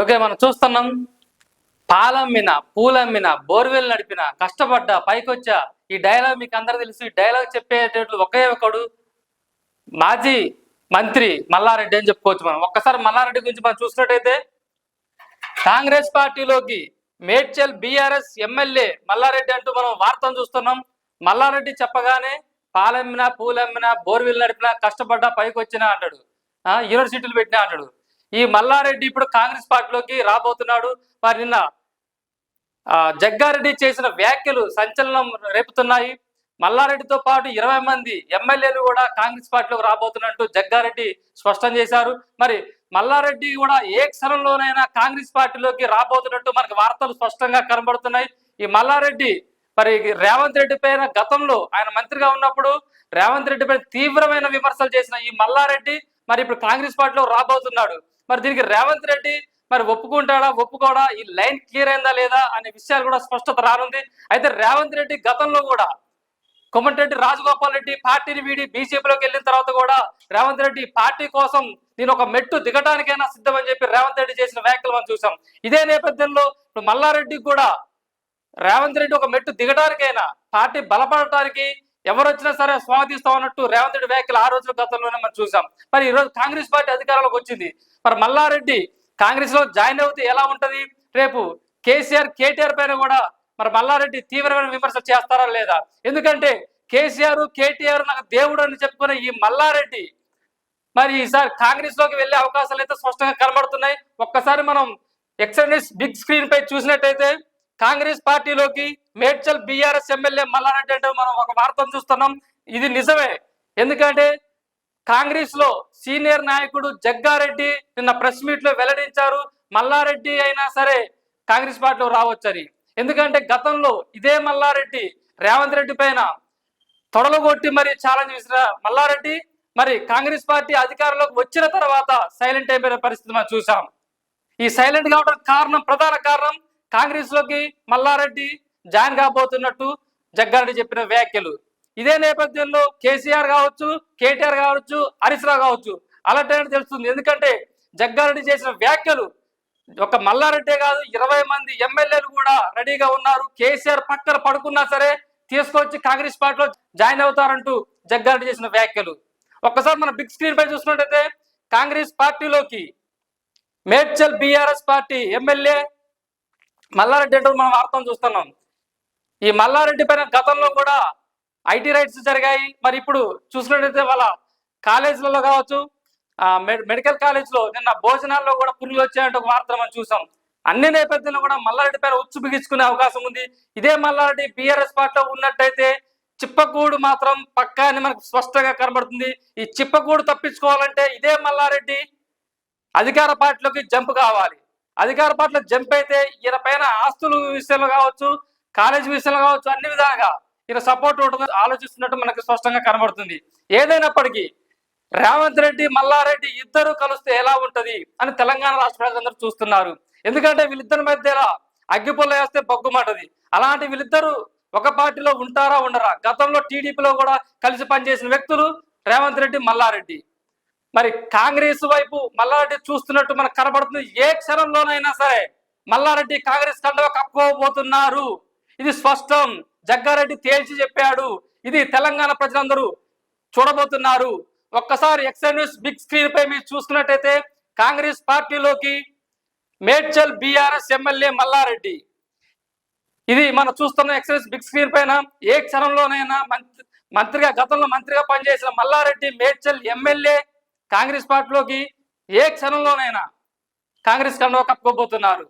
Okay మనం చూస్తున్నాం. పాలమ్మిన పూలమ్మిన borewell నడిపిన కష్టపడ్డా పైకొచ్చా ఈ డైలాగ్ మీకు అందరూ తెలుసు. ఈ డైలాగ్ చెప్పేటట్లు ఒకే ఒకడు మాజీ మంత్రి మల్లారెడ్డి అని చెప్పుకోవచ్చు మనం. ఒక్కసారి మల్లారెడ్డి గురించి మనం చూసినట్టయితే కాంగ్రెస్ పార్టీలోకి మేడ్చల్ బీఆర్ఎస్ ఎమ్మెల్యే మల్లారెడ్డి అంటూ మనం వార్తను చూస్తున్నాం. మల్లారెడ్డి చెప్పగానే పాలమ్మిన పూలమ్మిన బోర్వెల్ నడిపిన కష్టపడ్డా పైకి వచ్చినా అంటాడు యూనివర్సిటీలు పెట్టినా అంటాడు. ఈ మల్లారెడ్డి ఇప్పుడు కాంగ్రెస్ పార్టీలోకి రాబోతున్నాడు. మరి నిన్న జగ్గారెడ్డి చేసిన వ్యాఖ్యలు సంచలనం రేపుతున్నాయి. మల్లారెడ్డితో పాటు ఇరవై మంది ఎమ్మెల్యేలు కూడా కాంగ్రెస్ పార్టీలోకి రాబోతున్నట్టు జగ్గారెడ్డి స్పష్టం చేశారు. మరి మల్లారెడ్డి కూడా ఏ క్షణంలోనైనా కాంగ్రెస్ పార్టీలోకి రాబోతున్నట్టు మనకు వార్తలు స్పష్టంగా కనబడుతున్నాయి. ఈ మల్లారెడ్డి మరి రేవంత్ రెడ్డి పైన గతంలో ఆయన మంత్రిగా ఉన్నప్పుడు రేవంత్ రెడ్డి పైన తీవ్రమైన విమర్శలు చేసిన ఈ మల్లారెడ్డి మరి ఇప్పుడు కాంగ్రెస్ పార్టీలో రాబోతున్నాడు. మరి దీనికి రేవంత్ రెడ్డి మరి ఒప్పుకుంటాడా ఒప్పుకోడా? ఈ లైన్ క్లియర్ అయిందా లేదా అనే విషయాలు కూడా స్పష్టత రానుంది. అయితే రేవంత్ రెడ్డి గతంలో కూడా కొమ్మటిరెడ్డి రాజగోపాల్ రెడ్డి పార్టీని వీడి బీజేపీలోకి వెళ్ళిన తర్వాత కూడా రేవంత్ రెడ్డి పార్టీ కోసం నేను ఒక మెట్టు దిగటానికైనా సిద్ధమని చెప్పి రేవంత్ రెడ్డి చేసిన వ్యాఖ్యలు మనం చూసాం. ఇదే నేపథ్యంలో ఇప్పుడు మల్లారెడ్డి కూడా రేవంత్ రెడ్డి ఒక మెట్టు దిగడానికైనా పార్టీ బలపడటానికి ఎవరు వచ్చినా సరే స్వాగతిస్తాం అన్నట్టు రేవంత్ రెడ్డి వ్యాఖ్యలు ఆ రోజుల గతంలోనే మనం చూసాం. మరి ఈ రోజు కాంగ్రెస్ పార్టీ అధికారంలోకి వచ్చింది. మరి మల్లారెడ్డి కాంగ్రెస్లో జాయిన్ అవుతే ఎలా ఉంటది? రేపు కేసీఆర్ కేటీఆర్ పైన కూడా మరి మల్లారెడ్డి తీవ్రమైన విమర్శలు చేస్తారా లేదా? ఎందుకంటే కేసీఆర్ కేటీఆర్ నాకు దేవుడు అని చెప్పుకునే ఈ మల్లారెడ్డి మరి ఈసారి కాంగ్రెస్లోకి వెళ్ళే అవకాశాలు అయితే స్పష్టంగా కనబడుతున్నాయి. ఒక్కసారి మనం ఎక్సర్నైస్ బిగ్ స్క్రీన్ పై చూసినట్టయితే కాంగ్రెస్ పార్టీలోకి మేడ్చల్ బీఆర్ఎస్ ఎమ్మెల్యే మల్లారెడ్డి అంటే మనం ఒక వార్తను చూస్తున్నాం. ఇది నిజమే. ఎందుకంటే కాంగ్రెస్లో సీనియర్ నాయకుడు జగ్గారెడ్డి నిన్న ప్రెస్ మీట్లో వెల్లడించారు. మల్లారెడ్డి అయినా సరే కాంగ్రెస్ పార్టీలో రావచ్చని. ఎందుకంటే గతంలో ఇదే మల్లారెడ్డి రేవంత్ రెడ్డి పైన తొడలగొట్టి మరి ఛాలెంజ్ చేసిన మల్లారెడ్డి మరి కాంగ్రెస్ పార్టీ అధికారంలోకి వచ్చిన తర్వాత సైలెంట్ అయిపోయిన పరిస్థితి మనం చూసాం ఈ సైలెంట్ కావడం కారణం ప్రధాన కారణం కాంగ్రెస్లోకి మల్లారెడ్డి జాయిన్ కాబోతున్నట్టు జగ్గారెడ్డి చెప్పిన వ్యాఖ్యలు. ఇదే నేపథ్యంలో కేసీఆర్ కావచ్చు కేటీఆర్ కావచ్చు హరీశ్రావు కావచ్చు అలాంటి తెలుస్తుంది. ఎందుకంటే జగ్గారెడ్డి చేసిన వ్యాఖ్యలు ఒక మల్లారెడ్డే కాదు ఇరవై మంది ఎమ్మెల్యేలు కూడా రెడీగా ఉన్నారు. కేసీఆర్ పక్కన పడుకున్నా సరే తీసుకొచ్చి కాంగ్రెస్ పార్టీలో జాయిన్ అవుతారంటూ జగ్గారెడ్డి చేసిన వ్యాఖ్యలు. ఒక్కసారి మన బిగ్ స్క్రీన్ పై చూసినట్టయితే కాంగ్రెస్ పార్టీలోకి Medchal BRS party MLA Mallareddy అంటే మనం వార్తను చూస్తున్నాం. ఈ మల్లారెడ్డి పైన గతంలో కూడా ఐటీ రైట్స్ జరిగాయి. మరి ఇప్పుడు చూసినట్టయితే వాళ్ళ కాలేజీలలో కావచ్చు మెడికల్ కాలేజ్లో నిన్న భోజనాల్లో కూడా పురుగులు వచ్చాయంటే ఒక వార్త మనం చూసాం. అన్ని నేపథ్యంలో కూడా మల్లారెడ్డి పైన ఉచ్చు బిగించుకునే అవకాశం ఉంది. ఇదే మల్లారెడ్డి బీఆర్ఎస్ పార్టీలో ఉన్నట్టయితే చిప్పకూడు మాత్రం పక్కా అని మనకు స్పష్టంగా కనబడుతుంది. ఈ చిప్పకూడు తప్పించుకోవాలంటే ఇదే మల్లారెడ్డి అధికార పార్టీలోకి జంప్ కావాలి. అధికార పార్టీలో జంప్ అయితే ఈయన పైన ఆస్తులు విషయంలో కావచ్చు కాలేజ్ విషయంలో కావచ్చు అన్ని విధాలుగా ఈయన సపోర్ట్ ఉంటుంది ఆలోచిస్తున్నట్టు మనకు స్పష్టంగా కనబడుతుంది. ఏదైనప్పటికీ రేవంత్ రెడ్డి మల్లారెడ్డి ఇద్దరు కలిస్తే ఎలా ఉంటది అని తెలంగాణ రాష్ట్ర ప్రజలందరూ చూస్తున్నారు. ఎందుకంటే వీళ్ళిద్దరి మధ్య అగ్గిపుల్ల వేస్తే బొగ్గుమాటది. అలాంటి వీళ్ళిద్దరూ ఒక పార్టీలో ఉంటారా ఉండరా? గతంలో టీడీపీలో కూడా కలిసి పనిచేసిన వ్యక్తులు రేవంత్ రెడ్డి మల్లారెడ్డి. మరి కాంగ్రెస్ వైపు మల్లారెడ్డి చూస్తున్నట్టు మనకు కనబడుతుంది. ఏ క్షణంలోనైనా సరే మల్లారెడ్డి కాంగ్రెస్ కండవ కప్పుకోబోతున్నారు. ఇది స్పష్టం. జగ్గారెడ్డి తేల్చి చెప్పాడు. ఇది తెలంగాణ ప్రజలందరూ చూడబోతున్నారు. ఒక్కసారి ఎక్సైడ్ న్యూస్ బిగ్ స్క్రీన్ పై మీరు చూసుకున్నట్టయితే కాంగ్రెస్ పార్టీలోకి మేడ్చల్ బీఆర్ఎస్ ఎమ్మెల్యే మల్లారెడ్డి. ఇది మనం చూస్తున్న ఎక్సైజ్ బిగ్ స్క్రీన్ పైన ఏ క్షణంలోనైనా మంత్రి మంత్రిగా గతంలో మంత్రిగా పనిచేసిన మల్లారెడ్డి మేడ్చల్ ఎమ్మెల్యే కాంగ్రెస్ పార్టీలోకి ఏ క్షణంలోనైనా కాంగ్రెస్ కండవ కప్పుకోబోతున్నారు.